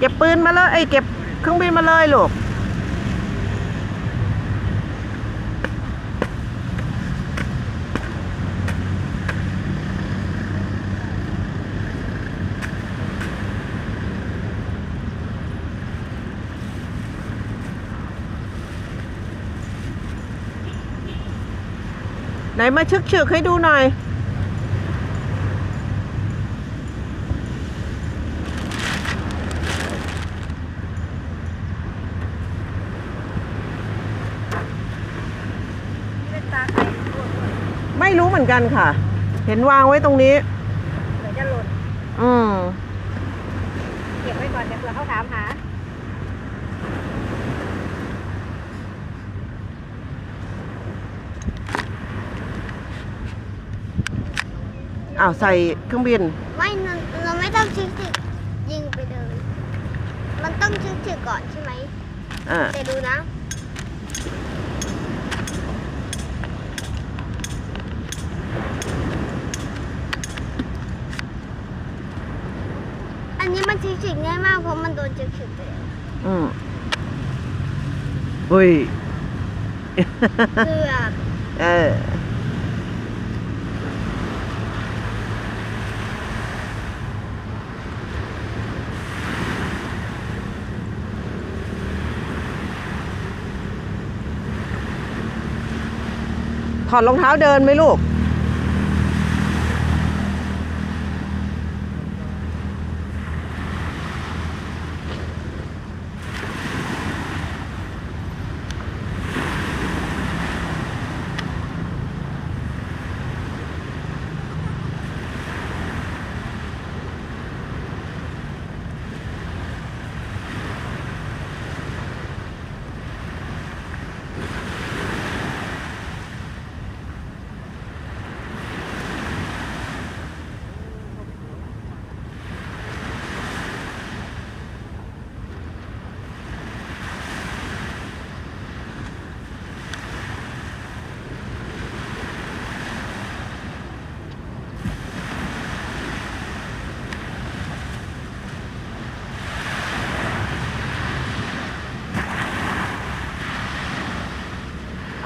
เก็บปืนมาเลยไอ้เก็บเครื่องบินมาเลยลูกไหนมาชึกชึกๆให้ดูหน่อย เป็นตาใครตัว ไม่รู้เหมือนกันค่ะ เห็นวางไว้ตรงนี้ เดี๋ยวจะหล่นอืมเก็บไว้ก่อนเดี๋ยวเผื่อเขาถามหา อ้าวใส่เครื่องบิน ไม่เราเราไม่ต้องชิกชิกยิงไปเลย มันต้องชิกชิกก่อนใช่ไหมอ่า แต่ดูนะ นนี้มันชิกชิกง่ายมากเพราะมันโดนชิกชิกไปแล้วอืมอุ้ย เกือบเออ ถอดรองเท้าเดินไหมลูก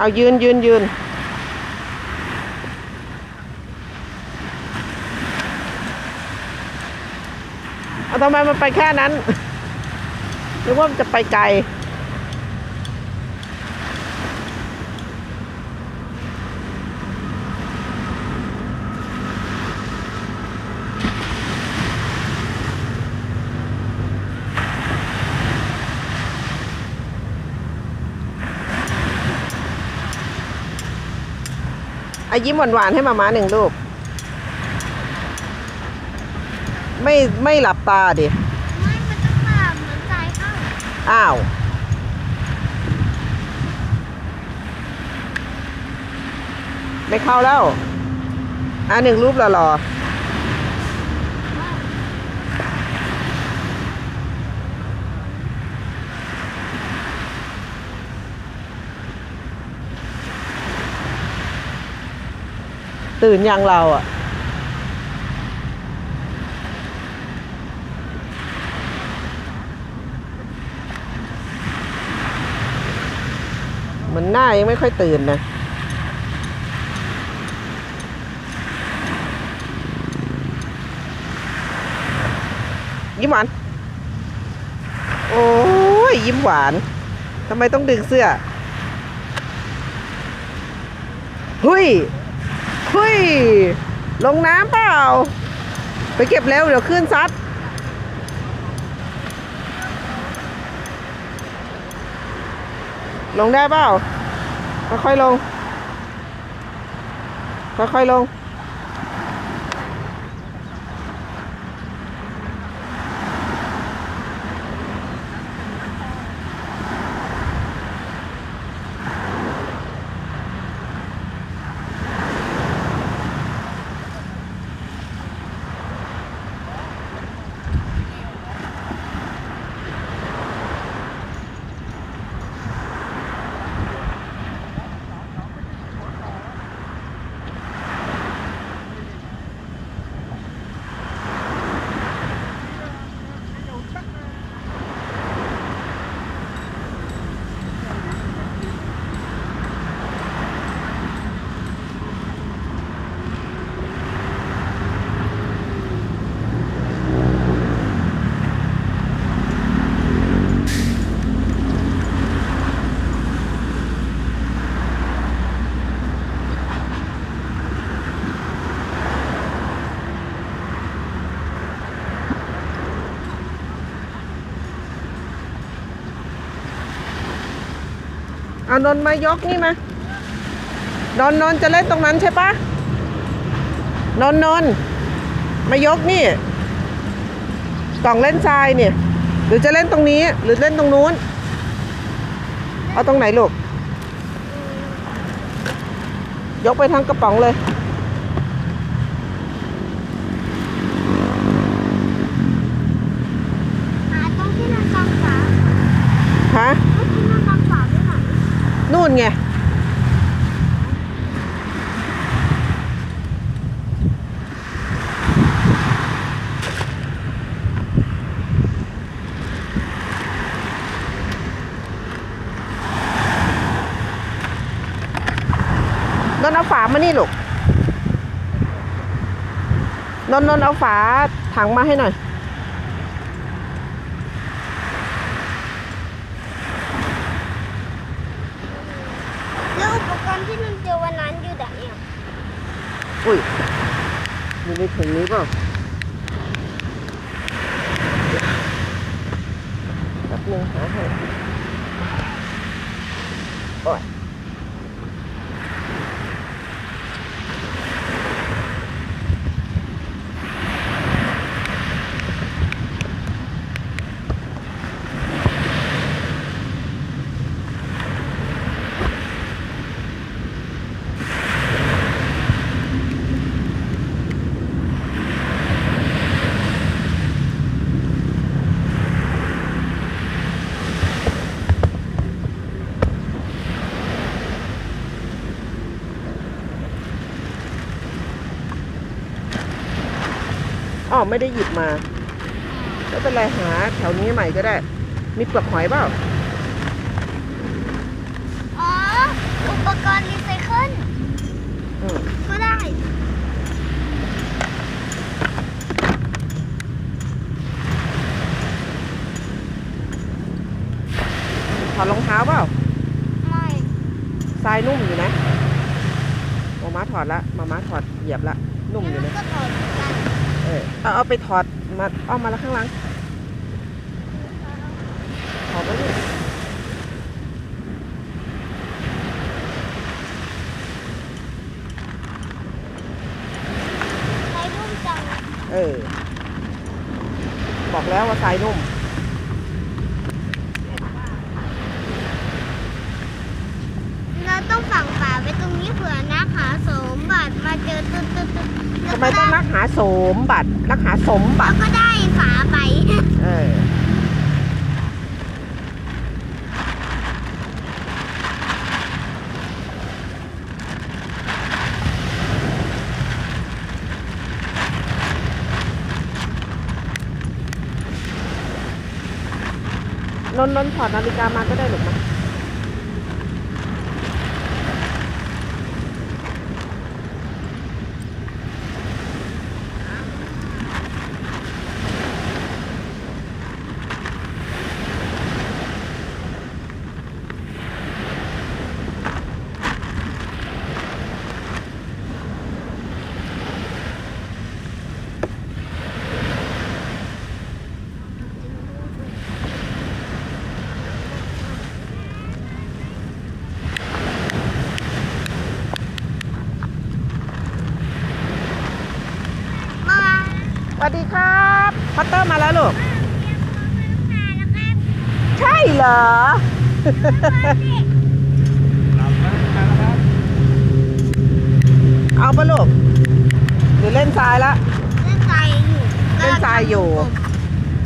เอายืนยืนยืนเอาทำไมมันไปแค่นั้นนึกว่ามันจะไปไกล อายิ้มหวานๆให้มาม้าหนึ่งลูก ไม่ไม่หลับตาดิ ไม่มันต้องมาเหมือนใจเข้าอ้าว ไม่เข้าแล้ว อ่าหนึ่งรูปหล่อๆ ตื่นยังเราอะมือนหน้ายังไม่ค่อยตื่นนะยิ้มหวาน โอ้ยยิ้มหวานทำไมต้องดึงเสื้อเฮ้ย ย ลงน้ำเปล่า ไปเก็บเร็ว เดี๋ยวขึ้นซัด ลงได้เปล่า ค่อยๆลง ค่อยๆลง เอานนท์มายกนี่มา นนท์นนท์จะเล่นตรงนั้นใช่ปะนนท์นนท์มายกนี่ กล่องเล่นทรายเนี่ย หรือจะเล่นตรงนี้ หรือเล่นตรงนู้น เอาตรงไหนลูก ยกไปทั้งกระป๋องเลย หาตรงที่นอนกองฝา ฮะ ตรงที่นอนกองฝาด้วยหน่อย นู่นไงนนท์เอาฝามานี่ลูกนนท์นนท์เอาฝาถังมาให้หน่อย แล้วอุปกรณ์ที่นอนเจอวันนั้นอยู่ไหนอะ อุ้ยอยู่ในถุงนี้เปล่า อ๋อไม่ได้หยิบมาไม่เป็นไรหาแถวนี้ใหม่ก็ได้ มีเปลือกหอยเปล่า อ๋อ อุปกรณ์รีไซเคิลอืมก็ได้ ถอดรองเท้าเปล่าไม่ทรายนุ่มอยู่นะมาม้าถอดละมาม้าถอดเหยียบละ นุ่มอยู่แล้วนะ ก็ถอดเหมือนกัน เออเอาเอาไปถอดมาเอามาแล้วข้างหลังถอดไปนี่ใช้ร่มจังเออ บอกแล้วว่าทรายนุ่ม เราต้องฝังฝาไว้ตรงนี้เผื่อนักหาสมบัติมาเจอตึ๊ดตึ๊ดตึ๊ด ทำไมต้องรักหาสมบัติ รักหาสมบัติก็ได้ฝาไป เออนนนถอดนาฬิกามาก็ได้หรือมา มา ส วัสดีครับพัตเตอร์มาแล้วลูกใช่เหรอเอาปะลูกหรือเล่นทรายละเล่นทรายอยู่เล่นทรายอยู่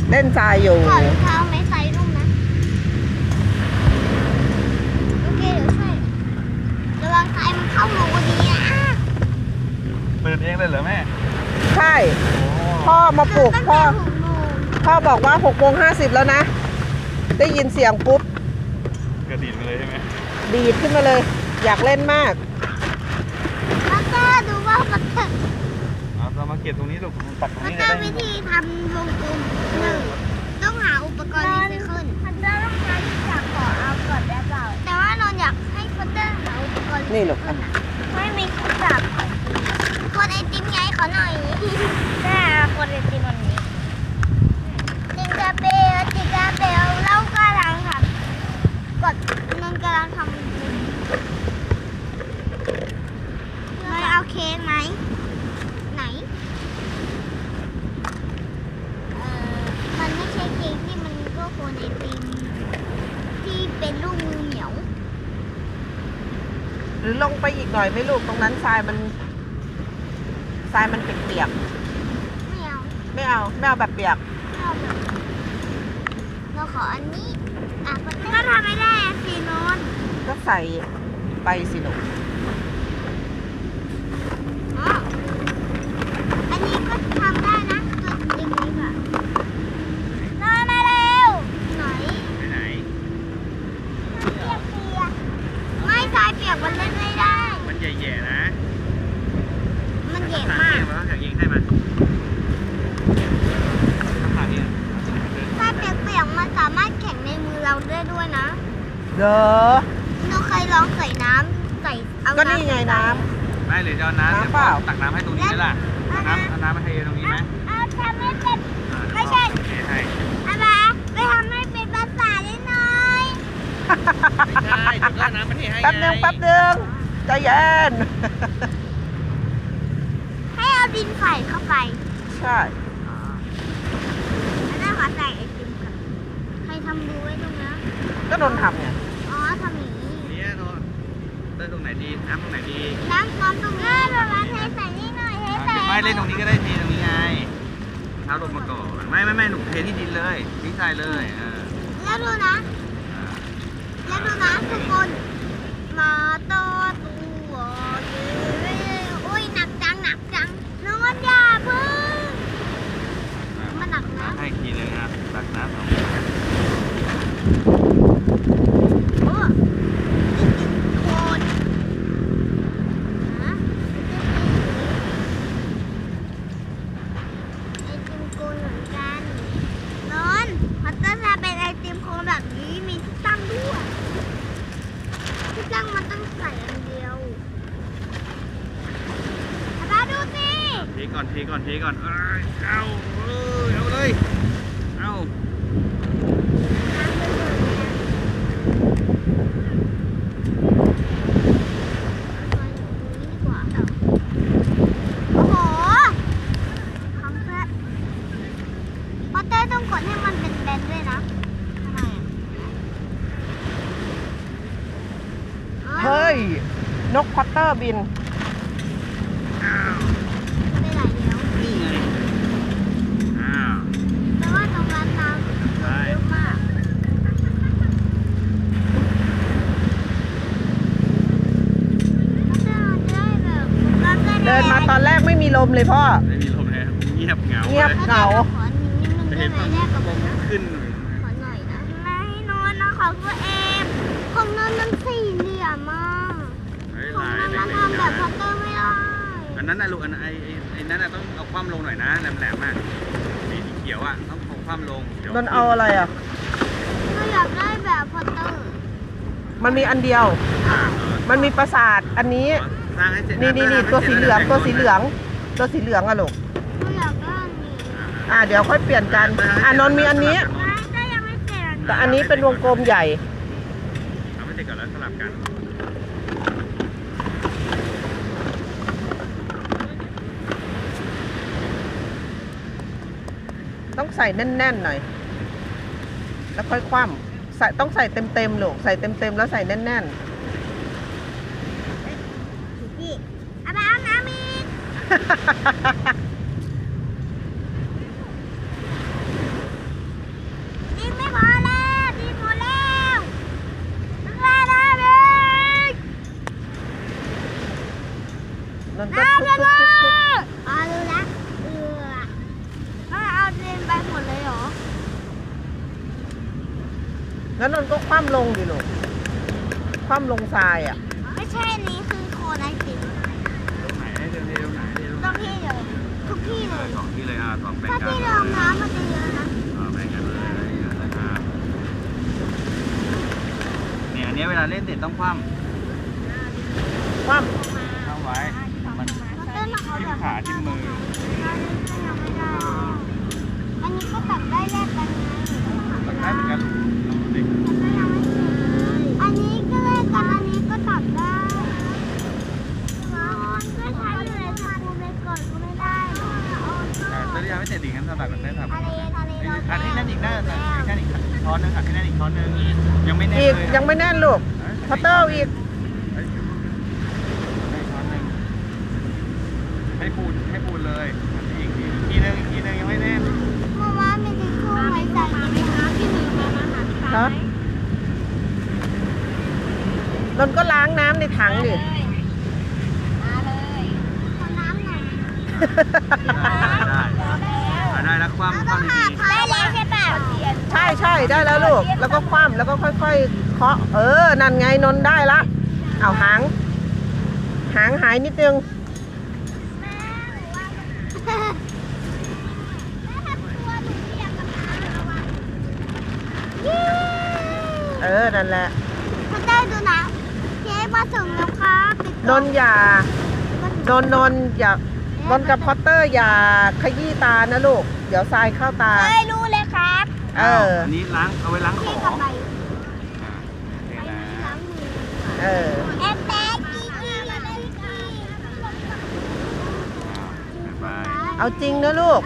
เล่นทรายอยู่ถอดรองเท้าไหม่ใส่ร่มนะโอเคเดี๋ยวช่วยระวังทรายมันเข้ารูดีอะตื่นเองเลยเหรอแม่ ใช่โอ้ พ่อมาปลุกตั้งพ่อแต่หกโมงพ่อบอกว่า6โมง50แล้วนะ ได้ยินเสียงปุ๊บ กระดิ่งเลยใช่ไหมดีดขึ้นมาเลย อยากเล่นมาก แล้วก็ดูว่ามันจะเอาเรามาเก็บตรงนี้ลูกตัดตรงมันนี้จะได้วิธีทำวงกลมหนึ่งต้องหาอุปกรณ์รีไซเคิลพันเตอร์ต้องใช้จากขอเอาก่อนได้เปล่าแต่ว่านนท์อยากให้พันเตอร์หาอุปกรณ์นี่ลูกอะ ไม่มีจับคนไอติมไงขอหน่อยแม่คนไอติมวันนี้จิงกาเบลจิงกาเบลเรากำลังทำกดนนท์กำลังทำ รือลงไปอีกหน่อยไหม่ลูกตรงนั้นทรายมันทรายมันเปียก ไม่เอา ๆไม่เอาไม่เอาแบบเปียก ไม่เอาแบบเราขออันนี้อะก็ทำไม่ได้อะสีนน ก็ใส่ ไปสิหนู อ๋ออันนี้ก็ทำได้นะตัวจริงนี้ค่ะนอนมาเร็วไหน ไปไหน เปียกเปียกไม่ทรายเปียกมันเล่นไม่ได้ มันใหญ่ๆนะ มันเย็น ห มาก มาอยากยิงให้มันขาเนี่ย ทรายเปียกๆมันสามารถแข็งในมือเราได้ด้วยนะ เด้อ หนูเคยลองใส่น้ำใส่เอา ก็นี่ไงน้ ไม่หรือจะเอาน้ำ น้ำเปล่า ตักน้ำให้ตรงนี้ไหมล่ะเอาน้ำเอาน้ำมาให้ตรงนี้ไหม เอาทำให้เป็น อ่า ไม่ใช่ โอเคให้ อาบาไปทำให้เป็นภาษาได้หน่อย ไม่ใช่เดี๋ยวก็เอาน้ำมาเทให้ แป๊บหนึงแป๊บหนึงใจเย็น ให้เอาดินใส่เข้าไป ใช่ แล้วก็ใส่ไอติมกันให้ทำดูไว้ตรงนั้น ก็โดนทำไง อ๋อทำอย่างนี้ เนี่ยโทษเล่นตรงไหนดี น้ำตรงไหนดี น้ำร้อนตรงนี้ประมาณเทใส่นี่หน่อยเทใส่ ไม่เล่นตรงนี้ก็ได้เทตรงนี้ไงเท้าลงมาก่อนไม่ไม่ไม่หนูเทที่ดินเลยทิ้งทรายเลยเออแล้วดูนะอ่าแล้วดูนะทุกคนมาต่อตัวเย้อุ้ยหนักจังหนักจังนอนอย่าเพึ่งมันหนักนะให้อีกทีหนึงอะตักน้ำสอง โอ้โคนนะไอติมโคนเหมือนกันนอนพัตเตอร์จะเป็นไอติมโคนแบบนี้มีที่ตั้งด้วยที่ตั้งมันต้องใส่อันเดียวอาบาดูสิ เทก่อนเทก่อนเทก่อนเอ้ยเอาเอ้ยเอาเลย เอา น้ำเป็นแบบนี้มาอยู่ตรงนี้ดีกว่าโอ้โหทำแค่พัตเตอร์ต้องกดให้มันเป็นแบนๆด้วยนะทำไมอะ เฮ้ย นกพอตเตอร์ บิน ไปไหนแล้วนี่ไง อ้าวแปลว่าตรงนั้นน้ำใช่ เยอะมากพัตเตอร์จะได้แบบมันก็ได้เดินมาตอนแรกไม่มีลมเลยพ่อ ไม่มีลมเลยเงียบเหงาเงียบลเหงาข ลูกอันไอ้ไอ้ไอ้นั่นน่ะต้องเอาคว่ำลงหน่อยนะแหลมๆอะสีเขียวอะต้องเอาคว่ำลงดี๋ยวโดนเอาอะไรอะ ก็อยากได้แบบพัตเตอร์มันมีอันเดียวอ่ามันมีประสาทอันนี้ สร้างให้เสร็จนี่นี่นี่ตัวสีเหลืองตัวสีเหลือง ตัวสีเหลืองอะลูก ก็อยากได้อันนี้อ่าเดี๋ยวค่อยเปลี่ยนกัน อ่านนท์มีอันนี้ ไม่ก็ยังไม่เสร็จแต่อันนี้เป็นวงกลมใหญ่ ทำให้เสร็จก่อนแล้วสลับกัน ต้อง ใส่แน่นๆหน่อย แล้วค่อยคว่ำใส่ต้องใส่เต็มๆลูกใส่เต็มๆแล้วใส่แน่นพี่เอาไปเอาน้ำอีก ดินไม่พอแล้วดินหมดแล้วน้ำลายน้ำอีก ๆนนท์ก็ น้ำ ทุ จะ บ หม ๆ ด ๆ อ๋อรู้ละเออเอาเอาดินไปหมดเลยเหรอ ๆ แล้วนนท์ก็คว่ำลงดิลูกคว่ำลงทรายอะ ไม่ใช่อันนี้คือโคนไอติมตรงไหนให้เดินเร็วไหนเร็วต้องที่เลย ทุกที่เลยสองที่เลยอะสองแบ่งถ้ากันที่รองน้ำมันจะเยอะนะอ่าแบ่งกันเลยนะครับเนี่ยอันเนี้ยเวลาเล่นเสร็จต้องคว่ำคว่เข้าไว้ มันมันเต้นของเขาทิ่แบมบขาทิ่มมืออันนี้ก็ตัดได้แลกกันไง ตัดได้เหมือนกันล ให้ปูนให้ปูนเลยอีกอีกทีนึงอีกทีนึงยังไม่แน่นมาม่ามีทิชชู่ไหมใส่มาไหมคะพี่หนึ่มมาหาพี่ฟ้าฮะไนนก็ล้างน้ำในถังดิมาเลยขอน้ำหน่อยได้ได้ได้แล้วความความดีๆ ได้แล้วใช่ป่ะใช่ใช่ได้แล้วลูก แล้วก็คว่ำแล้วก็ค่อยๆเคาะเออ นั่นไงนนได้ละ เอาหาง หางหายนิดนึง ออนั่นแหละพอได้ดูนะเค้กมาส่งแล้วครับปิดนกล่องนท์อย่านนท์นนท์อย่านนท์กับพอตเตอร์อย่าขยี้ตานะลูก เดี๋ยวทรายเข้าตา เอ้ยรู้เลยครับเออ อันนี้ล้างเอาไว้ล้างขนี่องกับใบโอเคนะล้างมือเออ แอมแบกกี้กี้มาได้กี้ไปเอาจริงนะลูก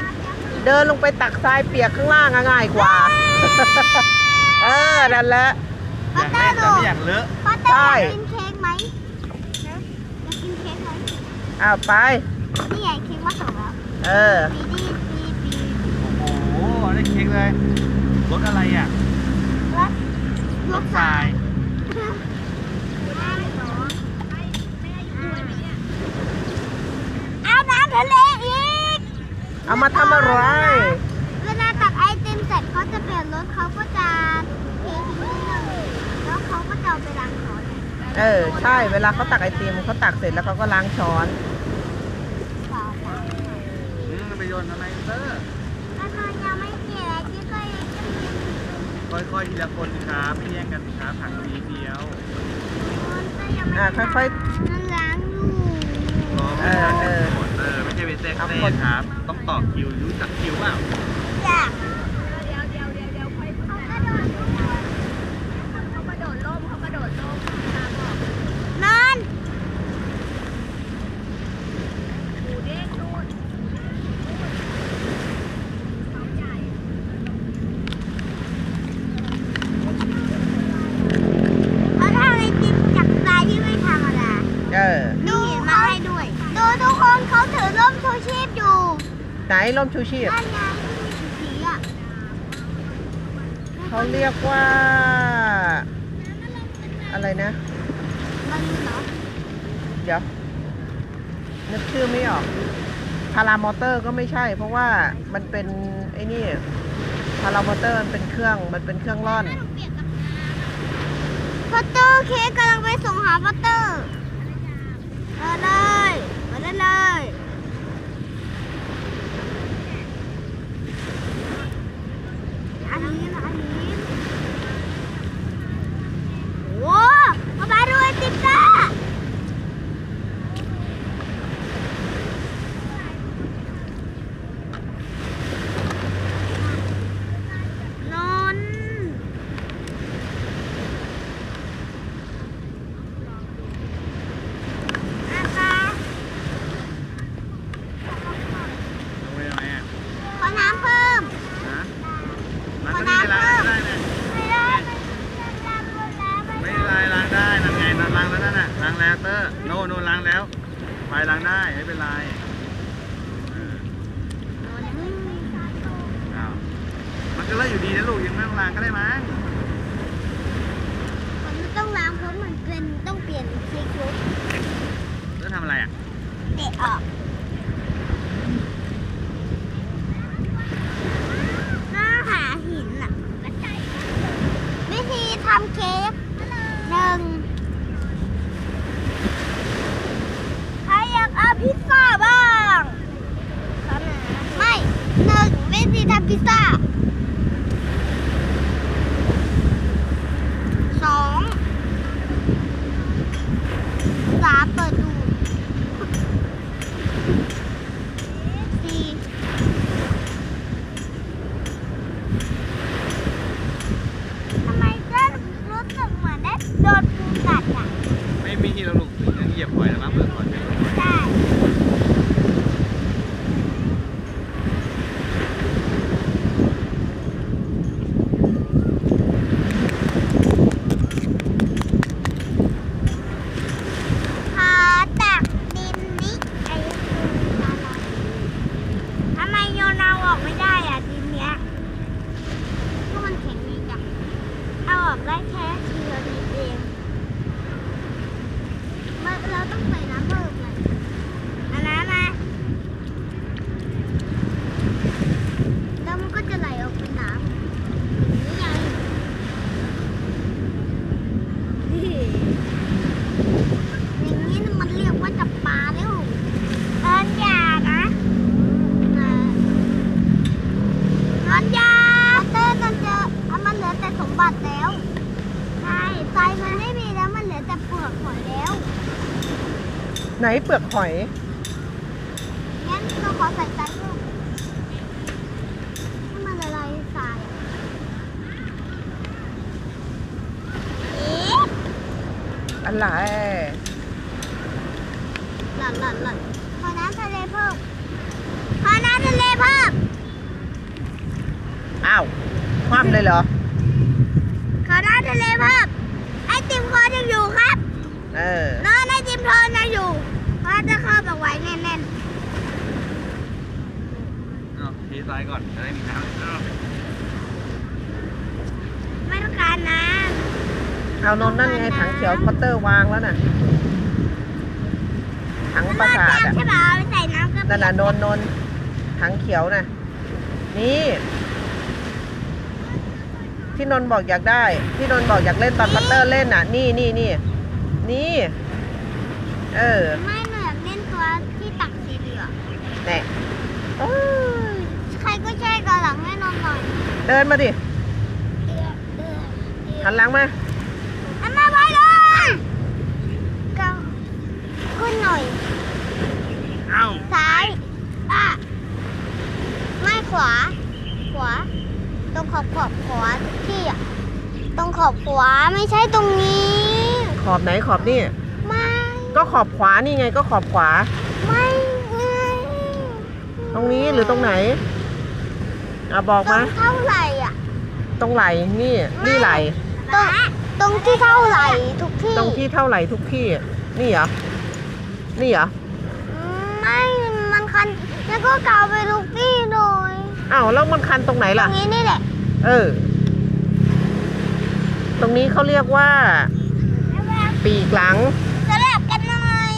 เดินลงไปตักทรายเปียกข้างล่างอะง่ายกว่า เออ นั่นแหละ อยากเล่นแต่ไม่อยากเลอะพ่อเต้ใช่อยากกินเค้กไหมอยากกินเค้กไหมเอาไป นี่ไงเค้กมาส่งแล้วเออ ปีดีปีปีโอ้โหได้เค้กเลยรสอะไรอะรถรสทรายเอาน้ำทะเลอีก เอามาทำอะไร เวลาตักไอติมเสร็จเขาจะเปลี่ยนรถเขาก็จะเททิ้งนิดนึงแล้วเขาก็จะเอาไปล้างช้อน เออ ใช่ เวลาเขาตักไอติมเขาตักเสร็จแล้วเขาก็ล้างช้อนเปล่าเปล่าอืมมันไปโยนทำไมเตอร์แล้วนอนยังไม่เกลี่ยอะไรที่ก็ยังจะมีค่อยๆทีละคนครับไม่แย่งกันครับถังนี้เดียวคนก็ยังไม่อ่าค่อยนั่นล้างอยู่รอไม่ทันหมดเออไม่ใช่ไปแทรกแซงครับ ต้องต่อคิวรู้จักคิวเปล่า อยาก เดี๋ยวเดี๋ยวเดี๋ยวเดี๋ยวค่อย เขากระโดด เขากระโดดร่มเขากระโดดร่มตามบอก นอน หมูเด้งนู่นเขาใหญ่ เขาทำไอติมจากทรายที่ไม่ธรรมดา ๆ เออ ดูมาให้ด้วย ดูทุกคนเขาถือร่มชูชีพอยู่ ไหน ร่มชูชีพนั่นไงที่มีสีอะเขาเรียกว่า อะไรนะมันเหรอเดี๋ยวนึกชื่อไม่ออกพารามอเตอร์ก็ไม่ใช่ เพราะว่ามันเป็นไอ้นี่พารามอเตอร์มันเป็นเครื่องมันเป็นเครื่องร่อนพัตเตอร์เค้กกำลังไปส่งหาพัตเตอร์มาเลยมาได้เลย อันนี้นะอันนี้โอ้มาบาดูไอติมจ้า นอนอาคา ลงไปยังไงอะ ขอน้ำเพิ่ม นะล้างก็ไม่ได้ล้างได้นะ ไม่ได้มันล้างหมดแล้ว ไม่เป็นไรล้างได้นั่นไงนั่นล้างแล้วนั่นน่ะล้างแล้วเตอร์โน่นโน่นล้างแล้ว ไฟล้างได้ไม่เป็นไรเอออ้าวมันก็เลอะอยู่ดีนะลูกยังไม่ต้องล้างก็ได้มั้งมันไม่ต้องล้างเพราะมันเป็นต้องเปลี่ยนซีกรุ๊ปเตอร์ทำอะไรอะเตะออกหน้าหาหินอะวิธีทำเค้กหนึ่งใครอยากเอาพิซซ่าบ้างไม่หนึ่งวิธีทำ พิซซ่าสองสามเปิดดูสี่ทำไมเจ้ารู้สึกเหมือนได้โดนปูกัดอะ ไม่มีที่เราลูกยังเหยียบปล่อยแล้วมั้งเปิดก่อนเดี๋ยวใช่ขอตักดินนี้ไอ้คืออะไรทำไมโยนเอาออกไม่ได้อะดินเนี้ยก็มันแข็งดีจ้ะเอาออกได้แค่ทีละนิดเอง เราต้องใส่น้ำเพิ่มเลยเอาน้ำมาแล้วมันก็จะไหลออกเป็นน้ำนี่ไงอย่างนี้มันเรียกว่าจับปลาแล้วตอนยานะนอนยาเต้นมันจะอะมันเหลือแต่สมบัติแล้ว ใช่ไฟมันไม่มีแล้วมันเหลือแต่เปลือกหอยแล้ว ไหนเปลือกหอย งั้นเราขอใส่ใจลูกให้มันละลายทรายอะเอ๊ะอะไรหล่นหล่นหล่นขอน้ำทะเลเพิ่มขอน้ำทะเลเพิ่มอ้าวคว่ำเลยเหรอ ขอน้ำทะเลเพิ่มไอติมคอนยังอยู่ครับ เออนอน ไอติมทอนยังอยู่เพราะจะเข้าแบบไว้แน่นเอาทีซ้ายก่อนจะได้มีน้ำเอาๆ ไม่ต้องการน้เอานนท์นั่นไงถังเขียวพอตเตอร์วางแล้วน่ะ ถังำประสาทแก้วอะ ใช่ป่ะเอาไปใส่น้ำก็นั่นน่ะนนท์นนท์ถังเขียวน่ะ นี่ ที่นนท์บอกอยากได้ ที่นนท์บอกอยากเล่นตอนพัตเตอร์เล่นน่ะ นี่นี่นี่นี่ เออไม่เหนือยากเล่นตัวที่ตักสีเหลืองแน่โอ้ยใครก็ช่วยกันหลังให้นอนหน่อยเดินมาดิเอือเอือเอือหันหลังมา อันมาไว้เลยก็ขึ้นหน่อย เอ้าซ้ายอะไม่ขวา ขวา ตรงขอบขอบขวาทุกที่อะตรงขอบขวาไม่ใช่ตรงนี้ ขอบไหนขอบนี่ไม่ ก็ขอบขวานี่ไงก็ขอบขวา ไม่ไงตรงนี้หรือตรงไหนอะบอกตรมางเท่าไหร่อะ ตรงไหลนี่นี่ไหลตรงตรงที่เท่าไหร่ทุกที่ ตรงที่เท่าไหร่ทุกที่ นี่เหรอ นี่เหรออืมไม่ มันคัน แล้วก็เกาไปทุกที่เลยอ้าวแล้วมันคันตรงไหนตรล่ะงนี้นี่แหละ เออ ตรงนี้เขาเรียกว่า ปีกหลัง สลับกันหน่อย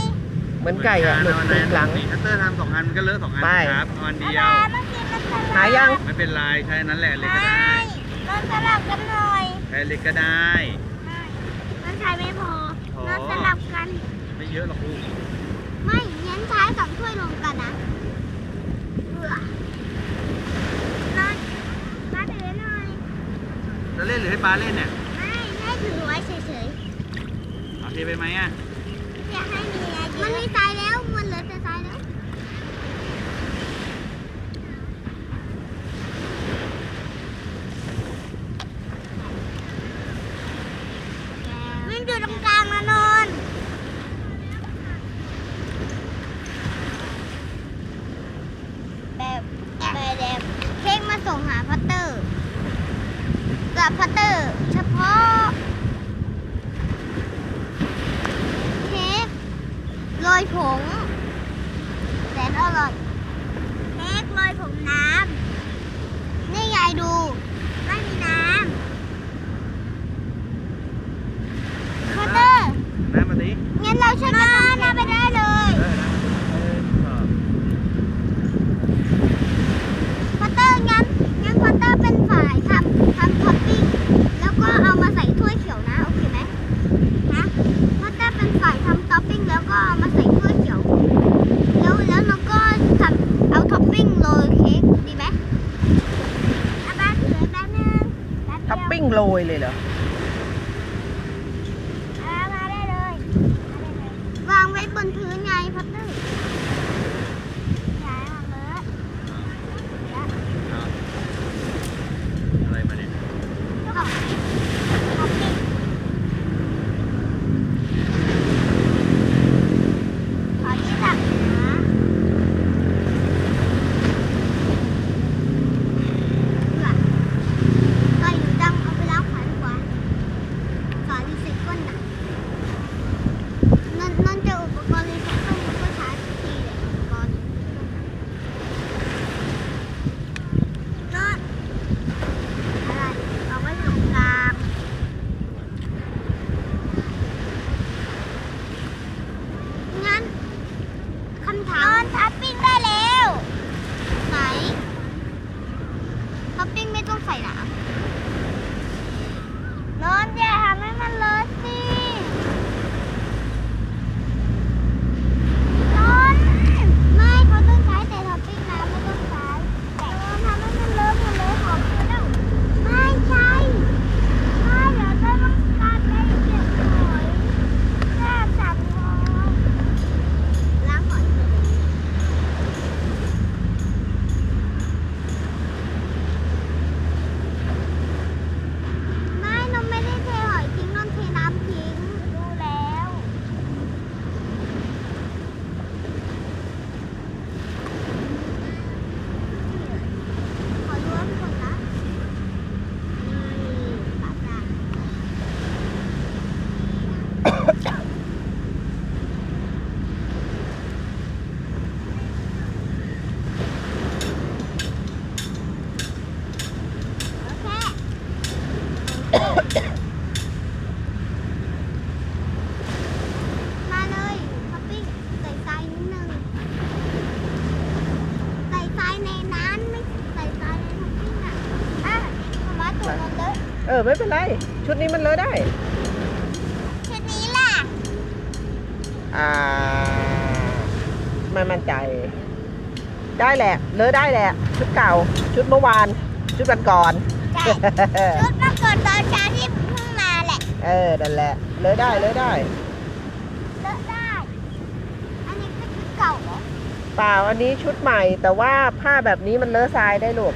เหมือนไก่อะเหมือนปีกหลังนี่คัตเตอร์ทำสองอันมันก็เลอะสองอันไป ครับเอาอันเดียว เมื่อกี้มันสลับหายัง ไม่เป็นไรใช้อันนั้นแหละเล็กก็ได้มันสลับกันหน่อยใช้เล็กก็ได้มันใช้ไม่พอพอมันสลับกัน ไม่เยอะหรอกลูกไม่งั้นใช้สองถ้วยรวมกันนะเบื่อน้อยมาถือหน่อย จะเล่นหรือให้ปลาเล่นเนี่ยไม่ให้ถือไว้เฉยเอาเทไปไหมอะ ๆ อยากให้มี มันมีทรายแล้ว มันเหลือแต่ทรายแล้ว มันอยู่ตรงกลางนะนนท์แบบแบบแบบเค้กมาส่งหาพัตเตอร์กับพัตเตอร์ เฉพาะ เค้กโรยผงแสนอร่อย เค้กโรยผงน้ำ นี่ยายดู ไม่มีน้ำพัตเตอร์ น้ำมาดิ งั้นเราช่วยกันทำน้ำไปได้เลย เออน้ำเออชอบ พัตเตอร์งั้นงั้นพัตเตอร์เป็นฝ่ายทำทำท็อปปิ้งแล้วก็เอามาใส่ถ้วยเขียวนะ โอเคไหมนะพัตเตอร์เป็นฝ่ายทำท็อปปิ้งแล้วก็เอามาใส่ถ้วยเขียว แล้วแล้วเราก็ทำเอาท็อปปิ้งโรยเค้กดีไหมเอาแป๊บถือแป๊บนึงแปิ้งโรยเลยเหรอมาได้เลย วางไว้บนพื้นไงพัตเตอร์ ชุดนี้มันเลอะได้ ชุดนี้ล่ะ อ่า ไม่มั่นใจ ได้แหละ เลอะได้แหละ ชุดเก่า ชุดเมื่อวาน ชุดวันก่อน ใช่ ชุดปรากฏตอนเช้าที่เพิ่งมาแหละ เออ นั่นแหละ เลอะได้ เลอะได้ เลอะได้ อันนี้ก็ชุดเก่าเหรอ เปล่า อันนี้ชุดใหม่ แต่ว่าผ้าแบบนี้มันเลอะทรายได้ลูก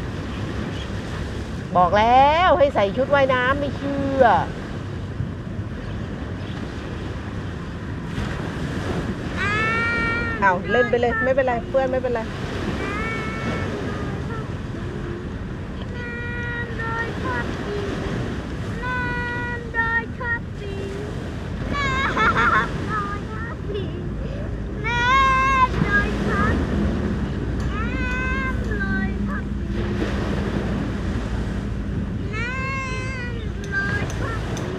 บอกแล้วให้ใส่ชุดว่ายน้ำไม่เชื่อ เอาเล่นไปเลย ไม่เป็นไร เพื่อนไม่เป็นไร น้ำโดยชอบปีน้ำโดยชอบปีน้ำโดยชอบปีน้ำโดยชอบปีน้ำโดยชอบปีน้ำโดยชอบปี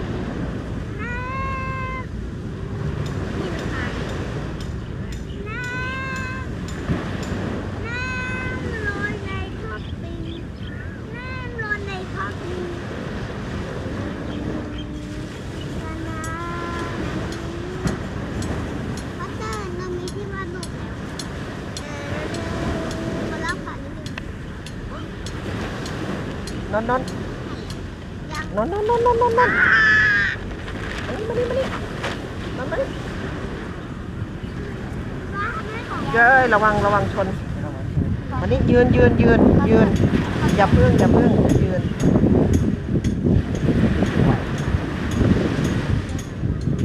น้ำกินไปน้ำ น้ำลอยในท็อปปิ้งน้ำลอยในท็อปปิ้งนานาพัตเตอร์เรามีที่วาดรูปแล้วเออมาเล่าฝันนิดนึง นอนนอนยังนอนนอนนอนนอนนอนนอนมานี่มานี่มานี่นอนมานี่ว่าไม่ของเย้ยระวังระวังชนมานี่ยืนยืนยืนยืนอย่าพึ่งอย่าพึ่งยืน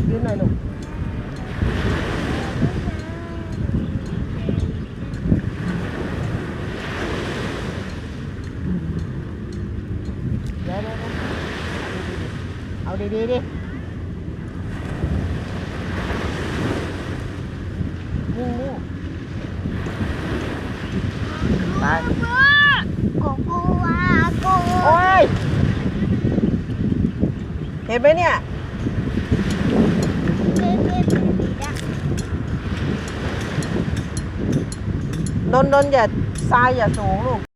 ยืนหน่อยลูกเดี๋ยวเดี๋ยวเดี๋ยวเอาดีๆดินิ่งๆไป โกโกวาโก โอ้ย เห็นไหมเนี่ยเล่นเล่นนดีจ้ะนอย่าทรายอย่าสูงลูก